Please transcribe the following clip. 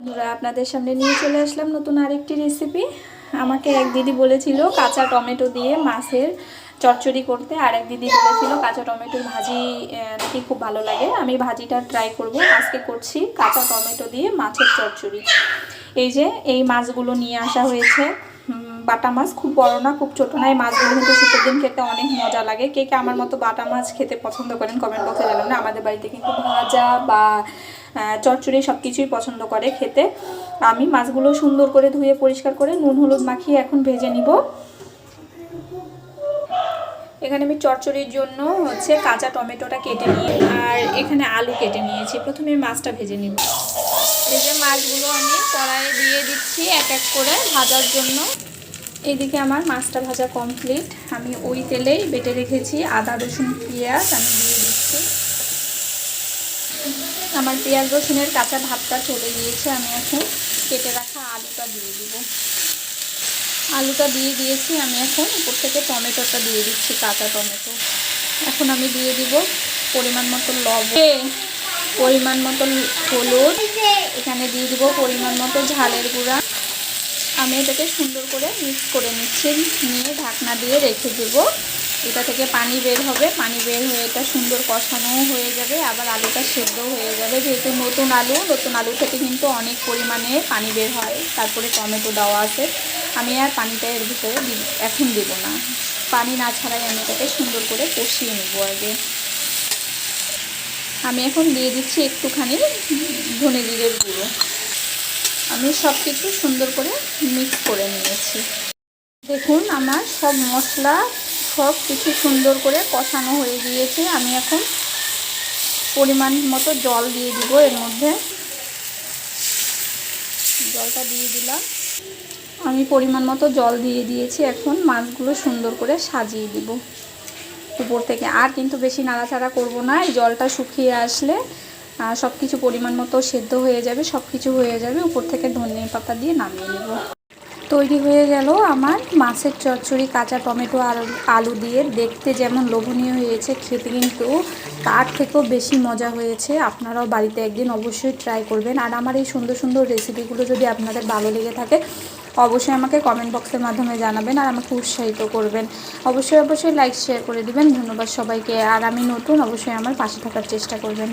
বন্ধুরা, আপনাদের সামনে নিয়ে চলে আসলাম নতুন আরেকটি রেসিপি আমাকে এক দিদি বলেছিল কাঁচা টমেটো দিয়ে মাছের চচ্চড়ি করতে, আর এক দিদি বলেছিল কাঁচা টমেটোর ভাজি নাকি খুব ভালো লাগে। আমি ভাজিটা ট্রাই করব। আজকে করছি কাঁচা টমেটো দিয়ে মাছের চচ্চড়ি। এই যে, এই মাছগুলো নিয়ে আসা হয়েছে। বাটা মাছ খুব বড় না, খুব ছোটো না। এই মাছগুলো কিন্তু শীতের দিন খেতে অনেক মজা লাগে। কে কে আমার মতো বাটা মাছ খেতে পছন্দ করেন কমেন্ট বক্সে জানাবেন। আমাদের বাড়িতে কিন্তু ভাজা বা চচ্চড়ি সব কিছুই পছন্দ করে খেতে। আমি মাছগুলো সুন্দর করে ধুয়ে পরিষ্কার করে নুন, হলুদ মাখিয়ে এখন ভেজে নিব। এখানে আমি চচ্চড়ির জন্য হচ্ছে কাঁচা টমেটোটা কেটে নিয়ে আর এখানে আলু কেটে নিয়েছি। প্রথমে মাছটা ভেজে নিব। ভেজে মাছগুলো আমি কড়াইয়ে দিয়ে দিচ্ছি এক এক করে ভাজার জন্য। এদিকে আমার মাছটা ভাজা কমপ্লিট আমি ওই তেলেই বেটে রেখেছি আদা, রসুন, পেঁয়াজ। আমি দিয়ে আমার পেঁয়াজ রসুনের কাঁচা ভাতটা চলে গিয়েছে, আমি এখন কেটে রাখা আলুটা দিয়ে দিব। আলুটা দিয়ে দিয়েছি, আমি এখন উপর থেকে টমেটোটা দিয়ে দিচ্ছি, কাঁচা টমেটো। এখন আমি দিয়ে দিব পরিমাণ মতো লবণ, পরিমাণ মতো হলুদ, এখানে দিয়ে দিব পরিমাণ মতো ঝালের গুঁড়া। আমি এটাকে সুন্দর করে মিক্স করে নিচ্ছি, নিয়ে ঢাকনা দিয়ে রেখে দেব। এটা থেকে পানি বের হবে। পানি বের হয়ে এটা সুন্দর কষানো হয়ে যাবে। আবার আলুটা সেদ্ধ হয়ে যাবে। যেহেতু নতুন আলু নতুন আলু থেকে কিন্তু অনেক পরিমাণে পানি বের হয়। তারপরে টমেটো দেওয়া আছে। আমি আর পানিটা এর ভিতরে এখন দেবো না। পানি না ছাড়াই আমি এটাকে সুন্দর করে কষিয়ে নেব আগে। আমি এখন দিয়ে দিচ্ছি একটুখানি ধনে জিরের গুঁড়ো। আমি সব কিছু সুন্দর করে মিক্স করে নিয়েছি। দেখুন, আমার সব মশলা সব কিছু সুন্দর করে কষানো হয়ে গিয়েছে। আমি এখন পরিমাণ মতো জল দিয়ে দিব এর মধ্যে। জলটা দিয়ে দিলাম। আমি পরিমাণ মতো জল দিয়ে দিয়েছি। এখন মাছগুলো সুন্দর করে সাজিয়ে দিব। উপর থেকে আর কিন্তু বেশি নাড়াচাড়া করব না। এই জলটা শুকিয়ে আসলে সব কিছু পরিমাণ মতো সেদ্ধ হয়ে যাবে সব কিছু হয়ে যাবে। উপর থেকে ধনে পাতা দিয়ে নামিয়ে নেব। তৈরি হয়ে গেল আমার মাছের চচ্চড়ি, কাঁচা টমেটো, আর আলু দিয়ে। দেখতে যেমন লোভনীয় হয়েছে, খেতে কিন্তু তার থেকেও বেশি মজা হয়েছে। আপনারাও বাড়িতে একদিন অবশ্যই ট্রাই করবেন। আর আমার এই সুন্দর সুন্দর রেসিপিগুলো যদি আপনাদের ভালো লেগে থাকে, অবশ্যই আমাকে কমেন্ট বক্সের মাধ্যমে জানাবেন আর আমাকে উৎসাহিত করবেন। অবশ্যই অবশ্যই লাইক শেয়ার করে দিবেন। ধন্যবাদ সবাইকে। আর আমি নতুন, অবশ্যই আমার পাশে থাকার চেষ্টা করবেন।